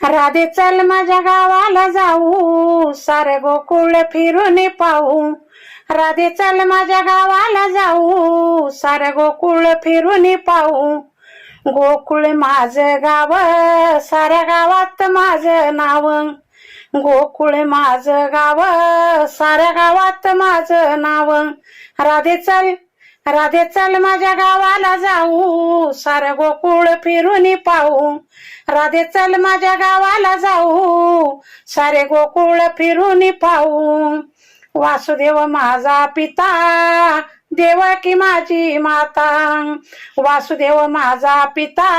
राधे चल माझ्या गावाला जाऊ सारे गोकुळ फिरून पाहू. राधे चल माझ्या गावाला जाऊ सारे गोकुळ फिरून पाहू. गोकुळ माझं गाव साऱ्या गावात माझं नाव. गोकुळ माझं गाव साऱ्या गावात माझं नाव. राधे चल राधे चल माझ्या गावाला जाऊ सारं गोकुळ फिरून पाहू. राधे चल माझ्या गावाला जाऊ सारे गोकुळ फिरून पाहू. वासुदेव माझा पिता देवकी माझी माता. वासुदेव माझा पिता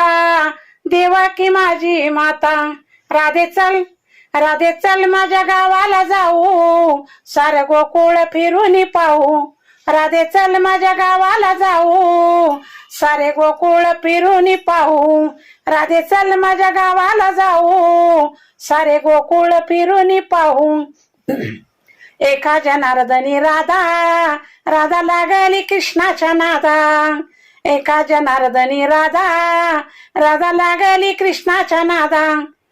देवकी माझी माता. राधे चल राधे चल माझ्या गावाला जाऊ सारं गोकुळ फिरून पाहू. राधे चल माझ्या गावाला जाऊ. सारे गोकुळ फिरून पाहू. राधे चल माझ्या गावाला जाऊ. सारे गोकुळ फिरून पाहू. एका जनार्दनी राधा राधा लागली कृष्णाच्या नादा. एका जनार्दनी राधा राधा लागली कृष्णाच्या नादा.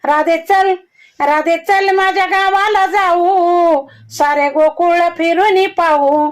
राधे चल राधे चल माझ्या गावाला जाऊ. सारे गोकुळ फिरून पाहू.